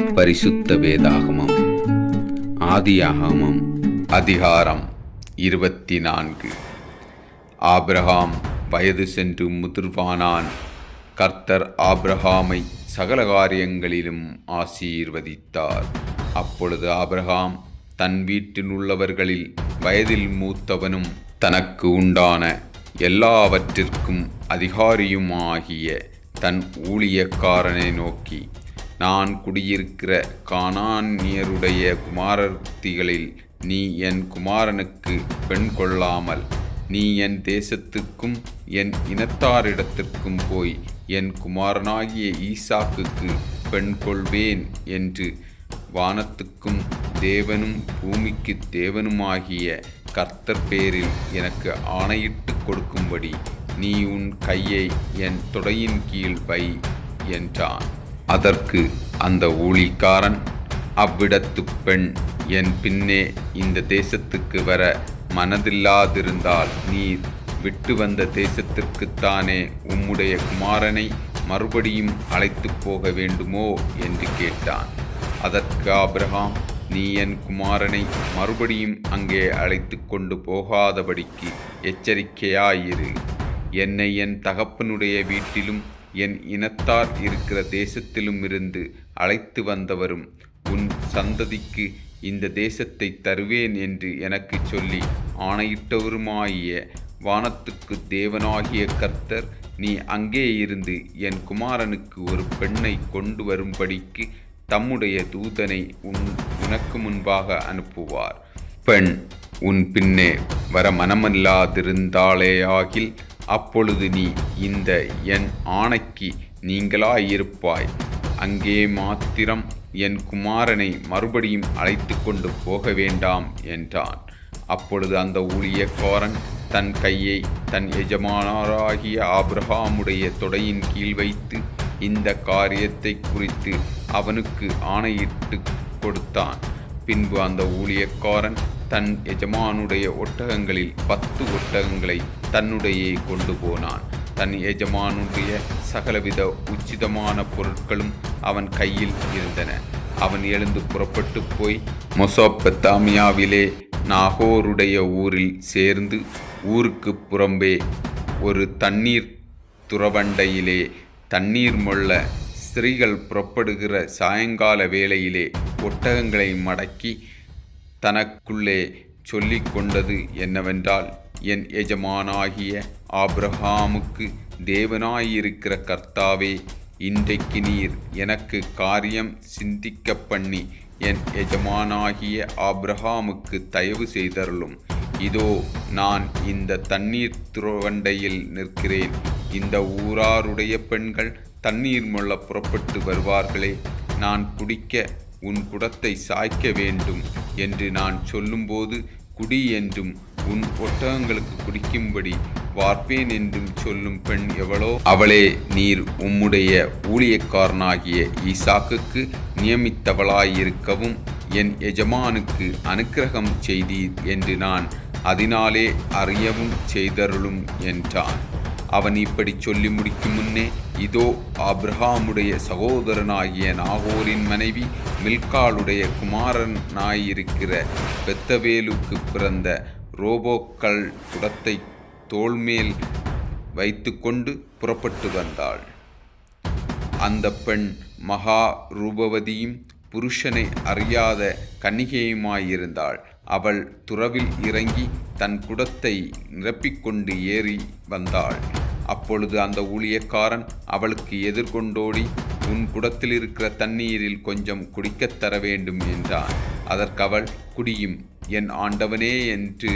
பரிசுத்த வேதாகமம். ஆதியாகமம் அதிகாரம் இருபத்தி நான்கு ஆப்ரஹாம் வயது சென்று முதிர்வானான். கர்த்தர் ஆபிரகாமை சகல காரியங்களிலும் ஆசீர்வதித்தார். அப்பொழுது ஆபிரகாம் தன் வீட்டில் உள்ளவர்களில் வயதில் மூத்தவனும் தனக்கு உண்டான எல்லாவற்றிற்கும் அதிகாரியுமாகிய தன் ஊழியக்காரனை நோக்கி நான் குடியிருக்கிற கானானியருடைய குமாரத்திகளில் நீ என் குமாரனுக்கு பெண் கொள்ளாமல் நீ என் தேசத்துக்கும் என் இனத்தாரிடத்திற்கும் போய் என் குமாரனாகிய ஈசாக்குக்கு பெண் கொள்வேன் என்று வானத்துக்கும் தேவனும் பூமிக்கு தேவனுமாகிய கர்த்தர் பேரில் எனக்கு ஆணையிட்டு கொடுக்கும்படி நீ உன் கையை என் தொடையின் கீழ் வை என்றான். அதற்கு அந்த ஊழிக்காரன் அவ்விடத்து பெண் என் பின்னே இந்த தேசத்துக்கு வர மனதில்லாதிருந்தால் நீர் விட்டு வந்த தேசத்திற்குத்தானே உம்முடைய குமாரனை மறுபடியும் அழைத்து போக வேண்டுமோ? என்று கேட்டான். அதற்கு ஆபிரகாம் நீ என் குமாரனை மறுபடியும் அங்கே அழைத்து கொண்டு போகாதபடிக்கு எச்சரிக்கையாயிரு. என்னை என் தகப்பனுடைய வீட்டிலும் என் இனத்தார் இருக்கிற தேசத்திலும் இருந்து அழைத்து வந்தவரும் உன் சந்ததிக்கு இந்த தேசத்தை தருவேன் என்று எனக்கு சொல்லி ஆணையிட்டவருமாகிய வானத்துக்கு தேவனாகிய கர்த்தர் நீ அங்கே இருந்து என் குமாரனுக்கு ஒரு பெண்ணை கொண்டு வரும்படிக்கு தம்முடைய தூதனை உன் உனக்கு முன்பாக அனுப்புவார். பெண் உன் பின்னே வர மனமல்லாதிருந்தாளேயாகில் அப்பொழுது நீ இந்த என் ஆணைக்கு நீங்களாயிருப்பாய். அங்கே மாத்திரம் என் குமாரனை மறுபடியும் அழைத்து கொண்டு போக வேண்டாம் என்றான். அப்பொழுது அந்த ஊழியக்காரன் தன் கையை தன் எஜமானராகிய ஆப்ரஹாமுடைய தொடையின் கீழ் வைத்து இந்த காரியத்தை குறித்து அவனுக்கு ஆணையிட்டு கொடுத்தான். பின்பு அந்த ஊழியக்காரன் தன் எஜமானுடைய ஒட்டகங்களில் பத்து ஒட்டகங்களை தன்னுடையே கொண்டு போனான். தன் எஜமானுடைய சகலவித உச்சிதமான பொருட்களும் அவன் கையில் இருந்தன. அவன் எழுந்து புறப்பட்டு போய் மொசோப்பத்தாமியாவிலே நாகோருடைய ஊரில் சேர்ந்து ஊருக்கு புறம்பே ஒரு தண்ணீர் துறவண்டையிலே தண்ணீர் மொள்ள ஸ்திரீகள் புறப்படுகிற சாயங்கால வேளையிலே ஒட்டகங்களை மடக்கி தனக்குள்ளே சொல்லிக் கொண்டது என்னவென்றால் என் எஜமானாகிய ஆப்ரஹாமுக்கு தேவனாயிருக்கிற கர்த்தாவே இன்றைக்கு நீர் எனக்கு காரியம் சிந்திக்க பண்ணி என் எஜமானாகிய ஆப்ரஹாமுக்கு தயவு செய்தருளும். இதோ நான் இந்த தண்ணீர் துறவண்டையில் நிற்கிறேன். இந்த ஊராருடைய பெண்கள் தண்ணீர் முள்ள புறப்பட்டு வருவார்களே நான் குடிக்க உன் குடத்தை சாய்க்க வேண்டும். என்று நான் சொல்லும்போது குடி என்றும் உன் ஒட்டகங்களுக்கு குடிக்கும்படி வார்ப்பேன் என்றும் சொல்லும் பெண் எவளோ அவளே நீர் உம்முடைய ஊழியக்காரனாகிய ஈசாக்குக்கு நியமித்தவளாயிருக்கவும் என் எஜமானுக்கு அனுக்கிரகம் செய்தீர் என்று நான் அதனாலே அறியவும் செய்தருளும் என்றான். அவன் இப்படி சொல்லி முடிக்கும் முன்னே இதோ ஆப்ரஹாமுடைய சகோதரனாகிய நாகோரின் மனைவி மில்காளுடைய குமாரனாயிருக்கிற பெத்தவேலுக்கு பிறந்த ரோபோக்கள் குடத்தை தோள்மேல் வைத்துக்கொண்டு புறப்பட்டு வந்தாள். அந்த பெண் மகா ரூபவதியும் புருஷனை அறியாத கன்னிகையுமாயிருந்தாள். அவள் துறவில் இறங்கி தன் குடத்தை நிரப்பிக்கொண்டு ஏறி வந்தாள். அப்பொழுது அந்த ஊழியக்காரன் அவளுக்கு எதிர்கொண்டோடி உன் குடத்தில் இருக்கிற தண்ணீரில் கொஞ்சம் குடிக்கத் தர வேண்டும் என்றான். அதற்கு அவள் குடியும் என் ஆண்டவனே என்று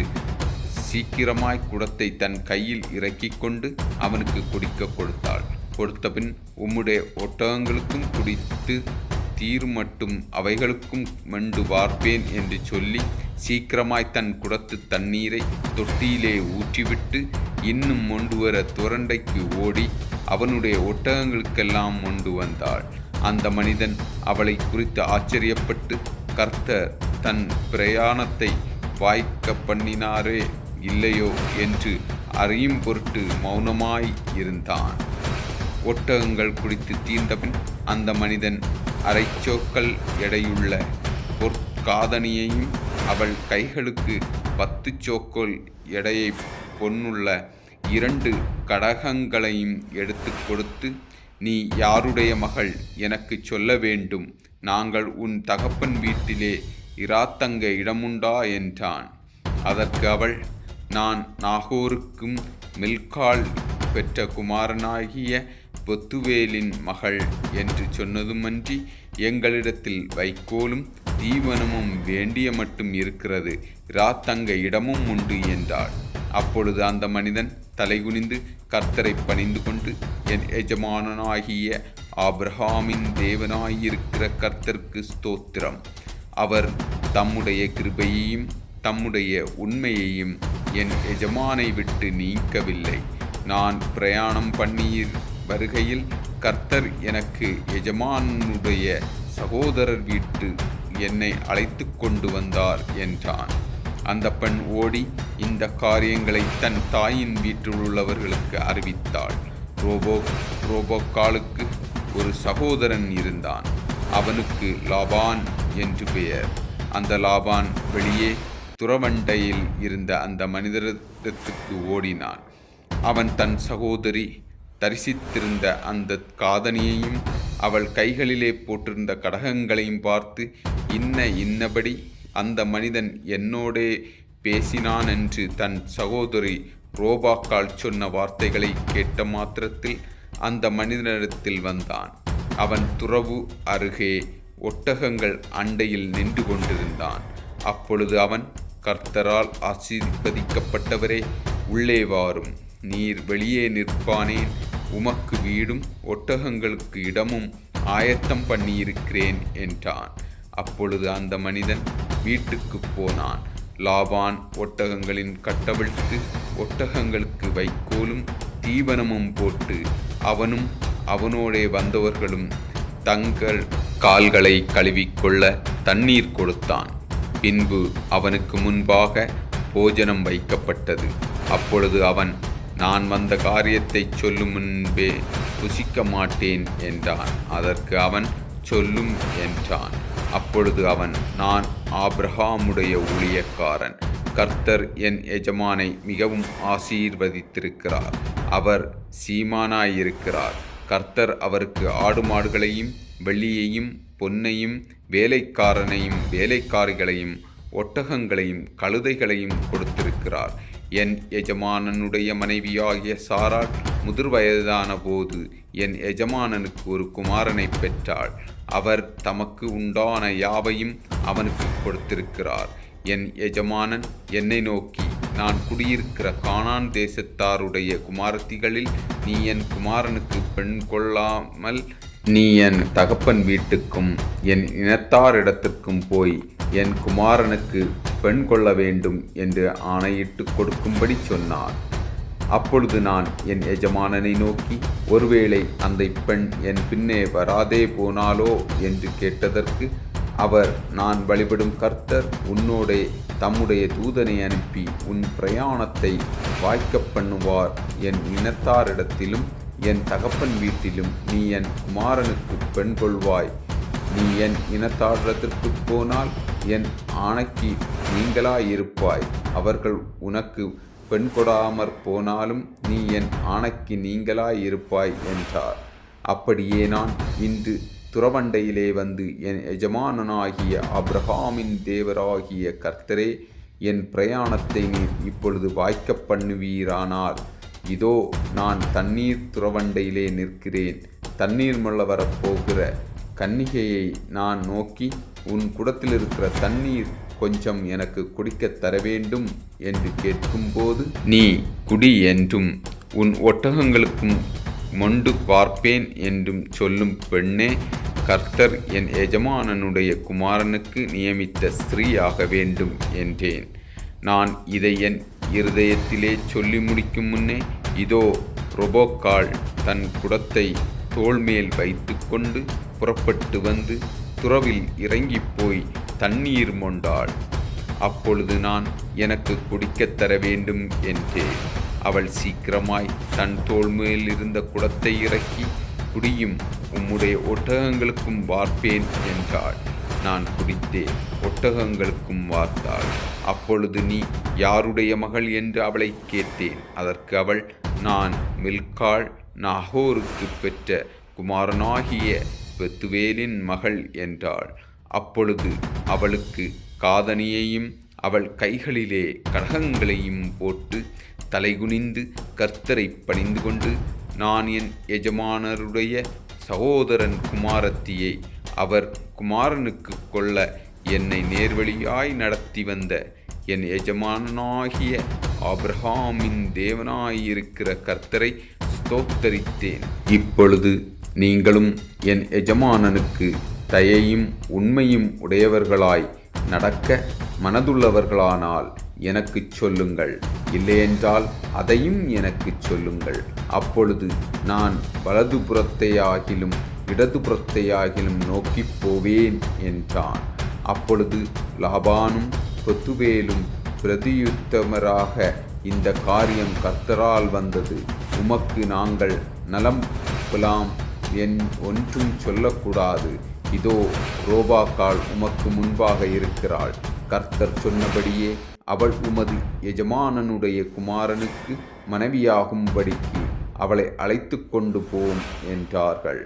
சீக்கிரமாய் குடத்தை தன் கையில் இறக்கி கொண்டு அவனுக்கு குடிக்க கொடுத்தாள். கொடுத்தபின் உம்முடைய ஒட்டகங்களுக்கும் குடித்து தீர் மட்டும் அவைகளுக்கும் மெண்டு வார்ப்பேன் என்று சொல்லி சீக்கிரமாய் தன் குடத்து தண்ணீரை தொட்டியிலே ஊற்றிவிட்டு இன்னும் மொண்டு வர துரண்டைக்கு ஓடி அவனுடைய ஒட்டகங்களுக்கெல்லாம் மொண்டு வந்தாள். அந்த மனிதன் அவளை குறித்து ஆச்சரியப்பட்டு கர்த்தர் தன் பிரயாணத்தை வாய்க்க பண்ணினாரே இல்லையோ? என்று அறியும் பொருட்டு மௌனமாய் இருந்தான். ஒட்டகங்கள் குடித்து தீர்ந்தபின் அந்த மனிதன் அரைச்சோக்கல் எடையுள்ள பொற்காதனியையும் அவள் கைகளுக்கு பத்து சோக்கல் எடையை பொன்னுள்ள இரண்டு கடகங்களையும் எடுத்து கொடுத்து நீ யாருடைய மகள்? எனக்கு சொல்ல வேண்டும். நாங்கள் உன் தகப்பன் வீட்டிலே இராத்தங்க இடமுண்டா என்றான். அதற்கு அவள் நான் நாகோருக்கும் மில்கால் பெற்ற குமாரனாகிய பொத்துவேலின் மகள் என்று சொன்னதுமன்றி எங்களிடத்தில் வைக்கோலும் தீவனமும் வேண்டிய மட்டும் இருக்கிறது. இராத்தங்க இடமும் உண்டு என்றாள். அப்பொழுது அந்த மனிதன் தலைகுனிந்து கர்த்தரை பணிந்து கொண்டு என் எஜமானனாகிய ஆப்ரஹாமின் தேவனாயிருக்கிற கர்த்தருக்கு ஸ்தோத்திரம். அவர் தம்முடைய கிருபையையும் தம்முடைய உண்மையையும் என் எஜமானை விட்டு நீக்கவில்லை. நான் பிரயாணம் பண்ணீர் வருகையில் கர்த்தர் எனக்கு எஜமானுடைய சகோதரர் வீட்டு என்னை அழைத்து கொண்டு வந்தார் என்றான். அந்த பெண் ஓடி இந்த காரியங்களை தன் தாயின் வீட்டில் உள்ளவர்களுக்கு அறிவித்தாள். ரோபோ ரோபோக்காலுக்கு ஒரு சகோதரன் இருந்தான். அவனுக்கு லாபான் என்று பெயர். அந்த லாபான் வெளியே துறவண்டையில் இருந்த அந்த மனிதரிடத்துக்கு ஓடினான். அவன் தன் சகோதரி தரிசித்திருந்த அந்த காதனியையும் அவள் கைகளிலே போட்டிருந்த கடகங்களையும் பார்த்து இன்ன இன்னபடி அந்த மனிதன் என்னோடே பேசினான் என்று தன் சகோதரி ரோபாக்கால் சொன்ன வார்த்தைகளை கேட்ட மாத்திரத்தில் அந்த மனிதனிடத்தில் வந்தான். அவன் துறவு அருகே ஒட்டகங்கள் அண்டையில் நின்று கொண்டிருந்தான். அப்பொழுது அவன் கர்த்தரால் ஆசீர்வதிக்கப்பட்டவரே உள்ளே வாரும். நீர் வெளியே நிற்பானேன். உமக்கு வீடும் ஒட்டகங்களுக்கு இடமும் ஆயத்தம் பண்ணியிருக்கிறேன் என்றான். அப்பொழுது அந்த மனிதன் வீட்டுக்கு போனான். லாபான் ஒட்டகங்களின் கட்டவிழ்த்து ஒட்டகங்களுக்கு வைக்கோலும் தீவனமும் போட்டு அவனும் அவனோடே வந்தவர்களும் தங்கள் கால்களை கழுவிக்கொள்ள தண்ணீர் கொடுத்தான். பின்பு அவனுக்கு முன்பாக போஜனம் வைக்கப்பட்டது. அப்பொழுது அவன் நான் வந்த காரியத்தை சொல்லும் முன்பே புசிக்க மாட்டேன் என்றான். அதற்கு அவன் சொல்லும் என்றான். அப்பொழுது அவன் நான் ஆப்ரஹாமுடைய ஊழியக்காரன். கர்த்தர் என் எஜமானை மிகவும் ஆசீர்வதித்திருக்கிறார். அவர் சீமானாயிருக்கிறார். கர்த்தர் அவருக்கு ஆடு மாடுகளையும் வெள்ளியையும் பொன்னையும் வேலைக்காரனையும் வேலைக்காரிகளையும் ஒட்டகங்களையும் கழுதைகளையும் கொடுத்திருக்கிறார். என் எஜமானனுடைய மனைவியாகிய சாரால் முதிர் வயதான போது என் எஜமானனுக்கு ஒரு குமாரனை பெற்றாள். அவர் தமக்கு உண்டான யாவையும் அவனுக்கு கொடுத்திருக்கிறார். என் எஜமானன் என்னை நோக்கி நான் குடியிருக்கிற கானான் தேசத்தாருடைய குமாரத்திகளில் நீ என் குமாரனுக்கு பெண் கொள்ளாமல் நீ என் தகப்பன் வீட்டுக்கும் என் இனத்தாரிடத்திற்கும் போய் என் குமாரனுக்கு பெண் கொள்ள வேண்டும் என்று ஆணையிட்டு கொடுக்கும்படி சொன்னார். அப்பொழுது நான் என் எஜமானனை நோக்கி ஒருவேளை அந்த பெண் என் பின்னே வராதே போனாலோ? என்று கேட்டதற்கு அவர் நான் வழிபடும் கர்த்தர் உன்னோடே தம்முடைய தூதனை அனுப்பி உன் பிரயாணத்தை வாய்க்கப் பண்ணுவார். என் இனத்தாரிடத்திலும் என் தகப்பன் வீட்டிலும் நீ என் குமாரனுக்கு பெண் கொள்வாய். நீ என் இனத்தாரிடத்திற்கு போனால் என் ஆணைக்கு நீங்களாயிருப்பாய். அவர்கள் உனக்கு பெண் கொடாமற் போனாலும் நீ என் ஆணைக்கு நீங்களாயிருப்பாய் என்றார். அப்படியே நான் இன்று துறவண்டையிலே வந்து என் எஜமானனாகிய அப்ரஹாமின் தேவராகிய கர்த்தரே என் பிரயாணத்தை நீர் இப்பொழுது வாய்க்க பண்ணுவீரானால். இதோ நான் தண்ணீர் துறவண்டையிலே நிற்கிறேன். தண்ணீர் முள்ள வரப்போகிற கன்னிகையை நான் நோக்கி உன் குடத்தில் இருக்கிற தண்ணீர் கொஞ்சம் எனக்கு குடிக்கத் தர வேண்டும் என்று கேட்கும்போது நீ குடி என்றும் உன் ஒட்டகங்களுக்கும் மொண்டு பார்ப்பேன் என்றும் சொல்லும் பெண்ணே கர்த்தர் என் எஜமானனுடைய குமாரனுக்கு நியமித்த ஸ்திரீயாக வேண்டும் என்றேன். நான் இதை என் இருதயத்திலே சொல்லி முடிக்கும் முன்னே இதோ ரொபோக்கால் தன் குடத்தை தோள்மேல் வைத்துக்கொண்டு புறப்பட்டு வந்து துறவில் இறங்கிப் போய் தண்ணீர் மொண்டாள். அப்பொழுது நான் எனக்கு குடிக்கத் தர வேண்டும் என்றேன். அவள் சீக்கிரமாய் தன் தோல் மேல் இருந்த குடத்தை இறக்கி குடியும் உம்முடைய ஒட்டகங்களுக்கும் வார்ப்பேன் என்றாள். நான் குடித்தேன் ஒட்டகங்களுக்கும் வார்த்தாள். அப்பொழுது நீ யாருடைய மகள்? என்று அவளை கேட்டேன். அதற்கு அவள் நான் மில்காள் நாகோருக்கு பெற்ற குமாரனாகிய பெத்துவேலின் மகள் என்றாள். அப்பொழுது அவளுக்கு காதணியையும் அவள் கைகளிலே கடகங்களையும் போட்டு தலைகுனிந்து கர்த்தரை பணிந்து கொண்டு நான் என் எஜமானருடைய சகோதரன் குமாரத்தியை அவர் குமாரனுக்கு கொள்ள என்னை நேர்வழியாய் நடத்தி வந்த என் எஜமானனாகிய ஆப்ரஹாமின் தேவனாயிருக்கிற கர்த்தரை ஸ்தோத்தரித்தேன். இப்பொழுது நீங்களும் என் எஜமானனுக்கு தயையும் உண்மையும் உடையவர்களாய் நடக்க மனதுள்ளவர்களானால் எனக்குச் சொல்லுங்கள். இல்லையென்றால் அதையும் எனக்குச் சொல்லுங்கள். அப்பொழுது நான் வலதுபுறத்தையாகிலும் இடதுபுறத்தையாகிலும் நோக்கிப் போவேன் என்றான். அப்பொழுது லாபானும் கொத்துவேலும் பிரதியுத்தமராக இந்த காரியம் கர்த்தரால் வந்தது. உமக்கு நாங்கள் நலம் புலாம் என் ஒன்றும் சொல்லக்கூடாது. இதோ ரோபாக்காள் உமக்கு முன்பாக இருக்கிறாள். கர்த்தர் சொன்னபடியே அவள் உமது எஜமானனுடைய குமாரனுக்கு மனைவியாகும்படிக்கு அவளை அழைத்து கொண்டு போம் என்றார்கள்.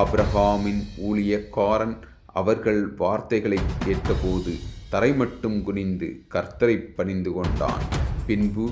ஆப்ரஹாமின் ஊழியக்காரன் அவர்கள் வார்த்தைகளை கேட்டபோது தரை மட்டும் குனிந்து கர்த்தரை பணிந்து கொண்டான். பின்பு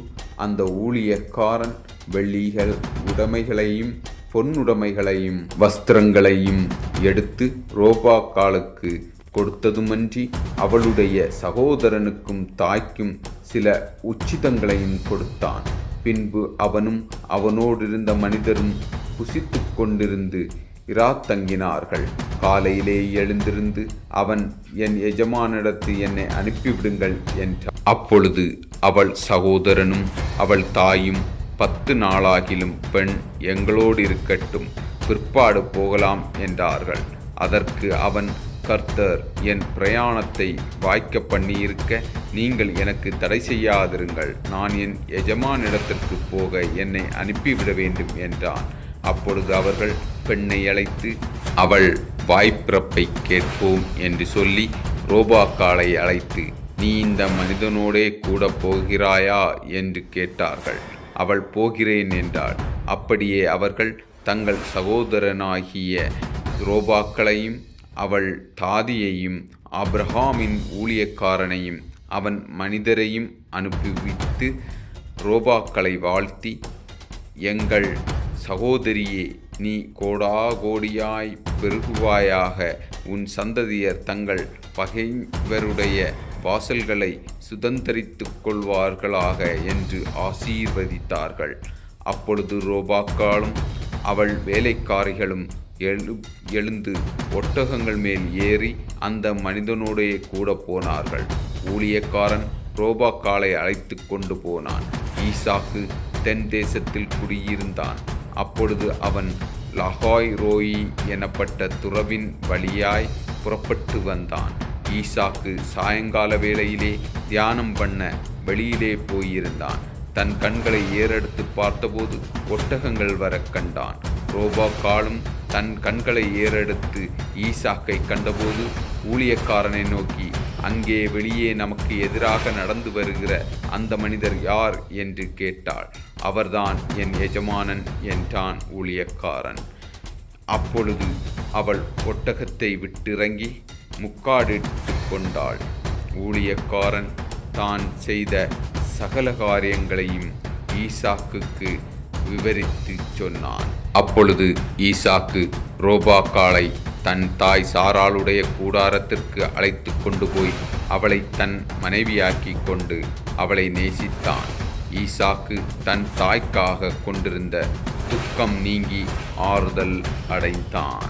அந்த ஊழியக்காரன் வெள்ளிகள் உடைமைகளையும் பொன்னுடைமைகளையும் வஸ்திரங்களையும் எடுத்து ரோபாக்காலுக்கு கொடுத்ததுமன்றி அவளுடைய சகோதரனுக்கும் தாய்க்கும் சில உச்சிதங்களையும் கொடுத்தான். பின்பு அவனும் அவனோடிருந்த மனிதரும் புசித்து கொண்டிருந்து இராத்தங்கினார்கள் காலையிலே எழுந்திருந்து அவன் என் எஜமானிடத்து என்னை அனுப்பிவிடுங்கள் என்றான். அப்பொழுது அவள் சகோதரனும் அவள் தாயும் பத்து நாளாகிலும் பெண் எங்களோடு இருக்கட்டும். பிற்பாடு போகலாம் என்றார்கள். அதற்கு அவன் கர்த்தர் என் பிரயாணத்தை வாய்க்க பண்ணியிருக்க நீங்கள் எனக்கு தடை செய்யாதிருங்கள். நான் என் எஜமானிடத்திற்கு போக என்னை அனுப்பிவிட வேண்டும் என்றான். அப்பொழுது அவர்கள் பெண்ணை அழைத்து அவள் வாய்ப்பிறப்பை கேட்போம் என்று சொல்லி ரோபாக்காலை அழைத்து நீ இந்த மனிதனோடே கூட போகிறாயா? என்று கேட்டார்கள். அவள் போகிறேன் என்றாள். அப்படியே அவர்கள் தங்கள் சகோதரனாகிய ரோபாக்களையும் அவள் தாதியையும் அப்ரஹாமின் ஊழியக்காரனையும் அவன் மனிதரையும் அனுப்பிவித்து ரோபாக்களை வாழ்த்தி எங்கள் சகோதரியே நீ கோடாகோடியாய் பெருகுவாயாக. உன் சந்ததியர் தங்கள் பகைவருடைய வாசல்களை சுதந்திரித்துக் கொள்வார்களாக என்று ஆசீர்வதித்தார்கள். அப்பொழுது ரோபாக்காலும் அவள் வேலைக்காரிகளும் எழு எழுந்து ஒட்டகங்கள் மேல் ஏறி அந்த மனிதனோடே கூட போனார்கள். ஊழியக்காரன் ரோபாக்காலை அழைத்து கொண்டு போனான். ஈசாக்கு தென் தேசத்தில் குடியிருந்தான். அப்பொழுது அவன் லஹாய் ரோயி எனப்பட்ட துறவின் வழியாய் புறப்பட்டு வந்தான். ஈசாக்கு சாயங்கால வேளையிலே தியானம் பண்ண வெளியிலே போயிருந்தான். தன் கண்களை ஏறெடுத்து பார்த்தபோது ஒட்டகங்கள் வரக் கண்டான். ரோபா காலும் தன் கண்களை ஏறெடுத்து ஈசாக்கை கண்டபோது ஊழியக்காரனை நோக்கி அங்கே வெளியே நமக்கு எதிராக நடந்து வருகிற அந்த மனிதர் யார்? என்று கேட்டாள். அவர்தான் என் எஜமானன் என்றான் ஊழியக்காரன். அப்பொழுது அவள் ஒட்டகத்தை விட்டிறங்கி முக்காடிட்டு கொண்டாள் ஊழியக்காரன் தான் செய்த சகல காரியங்களையும் ஈசாக்குக்கு விவரித்து சொன்னான். அப்பொழுது ஈசாக்கு ரோபாக்காளை தன் தாய் சாராளுடைய கூடாரத்திற்கு அழைத்து கொண்டு போய் அவளை தன் மனைவியாக்கி கொண்டு அவளை நேசித்தான். ஈசாக்கு தன் தாய்க்காக கொண்டிருந்த துக்கம் நீங்கி ஆறுதல் அடைந்தான்.